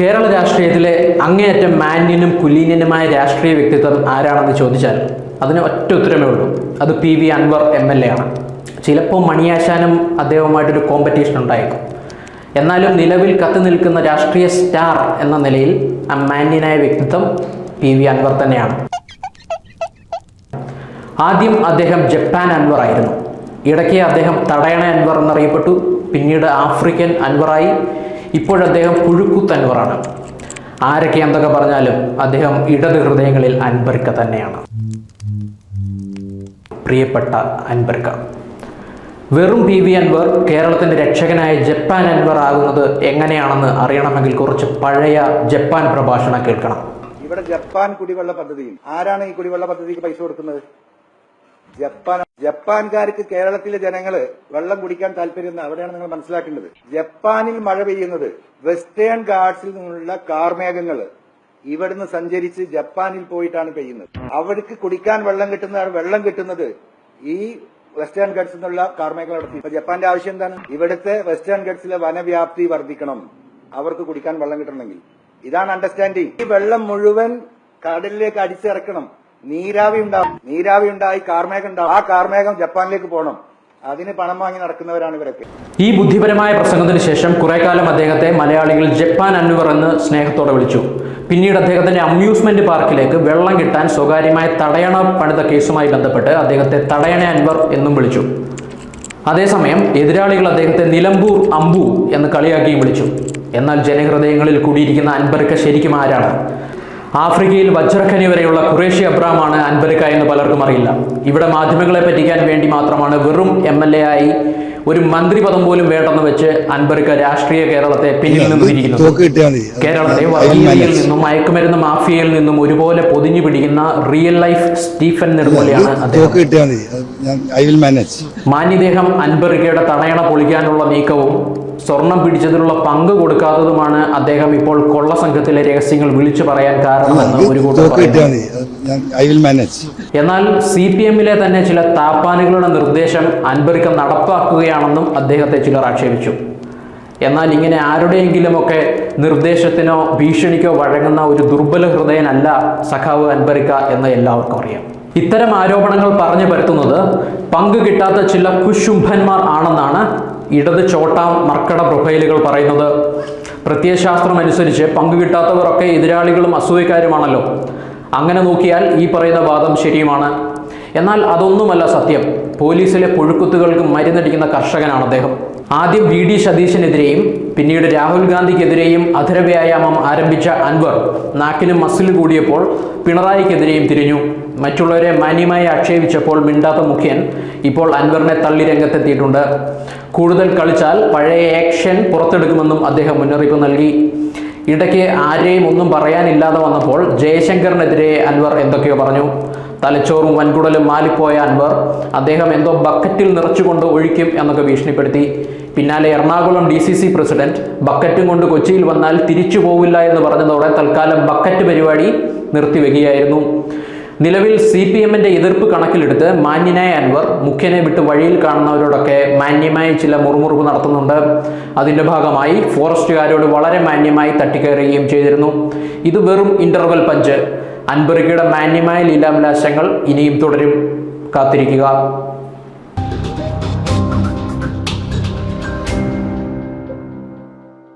കേരള രാഷ്ട്രീയത്തിലെ അങ്ങേയറ്റം മാന്യനും കുലീനനുമായ രാഷ്ട്രീയ വ്യക്തിത്വം ആരാണെന്ന് ചോദിച്ചാൽ അതിന് ഒറ്റ ഉത്തരമേ ഉള്ളൂ. അത് P V Anvar M L A ആണ്. ചിലപ്പോൾ മണിയാശാനും അദ്ദേഹവുമായിട്ടൊരു കോമ്പറ്റീഷൻ ഉണ്ടായേക്കും. എന്നാലും നിലവിൽ കത്തി നിൽക്കുന്ന രാഷ്ട്രീയ സ്റ്റാർ എന്ന നിലയിൽ ആ മാന്യനായ വ്യക്തിത്വം പി വി അൻവർ തന്നെയാണ്. ആദ്യം അദ്ദേഹം ജപ്പാൻ അൻവർ ആയിരുന്നു. ഇടയ്ക്ക് അദ്ദേഹം തടയണ അൻവർ എന്നറിയപ്പെട്ടു. പിന്നീട് ആഫ്രിക്കൻ അൻവറായി. ഇപ്പോഴദ്ദേഹം പുഴുക്കുത്ത് അൻവറാണ് ആരൊക്കെ എന്തൊക്കെ പറഞ്ഞാലും അദ്ദേഹം ഇടത് ഹൃദയങ്ങളിൽ അൻബർക്ക തന്നെയാണ്. പ്രിയപ്പെട്ട അൻബർക്ക വെറും പി വി അൻവർ കേരളത്തിന്റെ രക്ഷകനായ ജപ്പാൻ അൻവർ ആകുന്നത് എങ്ങനെയാണെന്ന് അറിയണമെങ്കിൽ കുറച്ച് പഴയ ജപ്പാൻ പ്രഭാഷണം കേൾക്കണം. ഇവിടെ ജപ്പാൻ കുടിവെള്ള പദ്ധതിയും ആരാണ് ഈ കുടിവെള്ള പദ്ധതിക്ക് പൈസ കൊടുക്കുന്നത്? ജപ്പാൻ ജപ്പാൻകാർക്ക് കേരളത്തിലെ ജനങ്ങൾ വെള്ളം കുടിക്കാൻ താല്പര്യം അവിടെയാണ് നിങ്ങൾ മനസ്സിലാക്കേണ്ടത്. ജപ്പാനിൽ മഴ പെയ്യുന്നത് വെസ്റ്റേൺ ഗാർഡ്സിൽ നിന്നുള്ള കാർമേഘങ്ങൾ ഇവിടുന്ന് സഞ്ചരിച്ച് ജപ്പാനിൽ പോയിട്ടാണ് പെയ്യുന്നത്. അവർക്ക് കുടിക്കാൻ വെള്ളം കിട്ടുന്നതാണ് വെള്ളം കിട്ടുന്നത് ഈ വെസ്റ്റേൺ ഗഡ്സിൽ നിന്നുള്ള കാർമേഘം നടത്തി ജപ്പാന്റെ ആവശ്യം എന്താണ്? ഇവിടുത്തെ വെസ്റ്റേൺ ഗഡ്സിലെ വനവ്യാപ്തി വർദ്ധിക്കണം. അവർക്ക് കുടിക്കാൻ വെള്ളം കിട്ടണമെങ്കിൽ. ഇതാണ് അണ്ടർസ്റ്റാൻഡിങ് ഈ വെള്ളം മുഴുവൻ കടലിലേക്ക് അടിച്ചിറക്കണം. നീരാവി ഉണ്ടാവും. നീരാവി ഉണ്ടായി കാർമേഘം ഉണ്ടാവും. ആ കാർമേഘം ജപ്പാനിലേക്ക് പോകണം അതിന് പണം വാങ്ങി നടക്കുന്നവരാണ് ഇവരൊക്കെ. ഈ ബുദ്ധിപരമായ പ്രസംഗത്തിന് ശേഷം കുറെ കാലം അദ്ദേഹത്തെ മലയാളികൾ ജപ്പാൻ അൻവർ എന്ന് സ്നേഹത്തോടെ വിളിച്ചു. പിന്നീട് അദ്ദേഹത്തിന്റെ അമ്യൂസ്മെന്റ് പാർക്കിലേക്ക് വെള്ളം കിട്ടാൻ സ്വകാര്യമായ തടയണ പണിത കേസുമായി ബന്ധപ്പെട്ട് അദ്ദേഹത്തെ തടയണ അൻവർ എന്നും വിളിച്ചു. അതേസമയം എതിരാളികൾ അദ്ദേഹത്തെ നിലമ്പൂർ അമ്പു എന്ന് കളിയാക്കിയും വിളിച്ചു. എന്നാൽ ജനഹൃദയങ്ങളിൽ കൂടിയിരിക്കുന്ന അൻബർക്ക ശരിക്കും ആരാണ്? ആഫ്രിക്കയിൽ വജ്രഖനി വരെയുള്ള ഖുറേഷി അബ്രാമാണ് അൻബർക്ക എന്ന് പലർക്കും അറിയില്ല. ഇവിടെ മാധ്യമങ്ങളെ പറ്റിക്കാൻ വേണ്ടി മാത്രമാണ് വെറും എം എൽ എ ആയി ഒരു മന്ത്രി പദം പോലും വേണ്ടെന്ന് വെച്ച് അൻബർക്ക രാഷ്ട്രീയ കേരളത്തെ പിന്നിൽ നിന്ന് തിരിക്കുന്നത് കേരളത്തെ വർഗീയതയിൽ നിന്നും മയക്കുമരുന്ന് മാഫിയയിൽ നിന്നും ഒരുപോലെ പൊതിഞ്ഞു പിടിക്കുന്ന റിയൽ ലൈഫ് സ്റ്റീഫൻ നെടുമ്പോലെയാണ് അദ്ദേഹം. മാന്യദേഹം അൻബർക്കയുടെ തടയണ പൊളിക്കാനുള്ള നീക്കവും സ്വർണം പിടിച്ചതിലുള്ള പങ്ക് കൊടുക്കാത്തതുമാണ് അദ്ദേഹം ഇപ്പോൾ കൊള്ള സംഘത്തിലെ രഹസ്യങ്ങൾ വിളിച്ചു പറയാൻ കാരണമെന്ന് ഒരു കൂട്ടർ എന്നാൽ സി പി എമ്മിലെ തന്നെ ചില താപ്പാനുകളുടെ നിർദ്ദേശം അൻബറിക്ക നടപ്പാക്കുകയാണെന്നും അദ്ദേഹത്തെ ചിലർ ആക്ഷേപിച്ചു. എന്നാൽ ഇങ്ങനെ ആരുടെയെങ്കിലുമൊക്കെ നിർദ്ദേശത്തിനോ ഭീഷണിക്കോ വഴങ്ങുന്ന ഒരു ദുർബല ഹൃദയനല്ല സഖാവ് അൻബറിക്ക എന്ന് എല്ലാവർക്കും അറിയാം. ഇത്തരം ആരോപണങ്ങൾ പറഞ്ഞു പരത്തുന്നത് പങ്ക് കിട്ടാത്ത ചില കുശുംഭന്മാർ ആണെന്നാണ് ഇടത് ചോട്ടാം മർക്കട പ്രൊഫൈലുകൾ പറയുന്നത് പ്രത്യയശാസ്ത്രം അനുസരിച്ച് പങ്കുകിട്ടാത്തവരൊക്കെ എതിരാളികളും അസൂയക്കാരുമാണല്ലോ. അങ്ങനെ നോക്കിയാൽ ഈ പറയുന്ന വാദം ശരിയുമാണ്. എന്നാൽ അതൊന്നുമല്ല സത്യം. പോലീസിലെ പുഴുക്കുത്തുകൾക്ക് മരുന്നടിക്കുന്ന കർഷകനാണ് അദ്ദേഹം. ആദ്യം വി ഡി സതീശനെതിരെയും പിന്നീട് രാഹുൽ ഗാന്ധിക്കെതിരെയും അധരവ്യായാമം ആരംഭിച്ച അൻവർ നാക്കിന് മസിൽ കൂടിയപ്പോൾ പിണറായിക്കെതിരെയും തിരിഞ്ഞു. മറ്റുള്ളവരെ മാന്യമായി ആക്ഷേപിച്ചപ്പോൾ മിണ്ടാത്ത മുഖ്യൻ ഇപ്പോൾ അൻവറിനെ തള്ളി രംഗത്തെത്തിയിട്ടുണ്ട്. കൂടുതൽ കളിച്ചാൽ പഴയ ആക്ഷൻ പുറത്തെടുക്കുമെന്നും അദ്ദേഹം മുന്നറിയിപ്പ് നൽകി. ഇടയ്ക്ക് ആരെയും ഒന്നും പറയാനില്ലാതെ വന്നപ്പോൾ ജയശങ്കറിനെതിരെ അൻവർ എന്തൊക്കെയോ പറഞ്ഞു. തലച്ചോറും വൻകുടലും മാലിപ്പോയ അൻവർ അദ്ദേഹം എന്തോ ബക്കറ്റിൽ നിറച്ചുകൊണ്ട് ഒഴിക്കും എന്നൊക്കെ ഭീഷണിപ്പെടുത്തി. പിന്നാലെ Ernakulam D C C president ബക്കറ്റും കൊണ്ട് കൊച്ചിയിൽ വന്നാൽ തിരിച്ചു പോവില്ല എന്ന് പറഞ്ഞതോടെ തൽക്കാലം ബക്കറ്റ് പരിപാടി നിർത്തിവെക്കുകയായിരുന്നു. നിലവിൽ സി പി എമ്മിന്റെ എതിർപ്പ് കണക്കിലെടുത്ത് മാന്യനായ അൻവർ മുഖ്യനെ വിട്ട് വഴിയിൽ കാണുന്നവരോടൊക്കെ മാന്യമായി ചില മുറുമുറുപ്പ് നടത്തുന്നുണ്ട്. അതിന്റെ ഭാഗമായി ഫോറസ്റ്റുകാരോട് വളരെ മാന്യമായി തട്ടിക്കയറുകയും ചെയ്തിരുന്നു. ഇത് വെറും ഇന്റർവൽ പഞ്ച്. അൻബറിക്കയുടെ മാന്യമായ ലീലാവിലാസങ്ങൾ ഇനിയും തുടരും. കാത്തിരിക്കുക.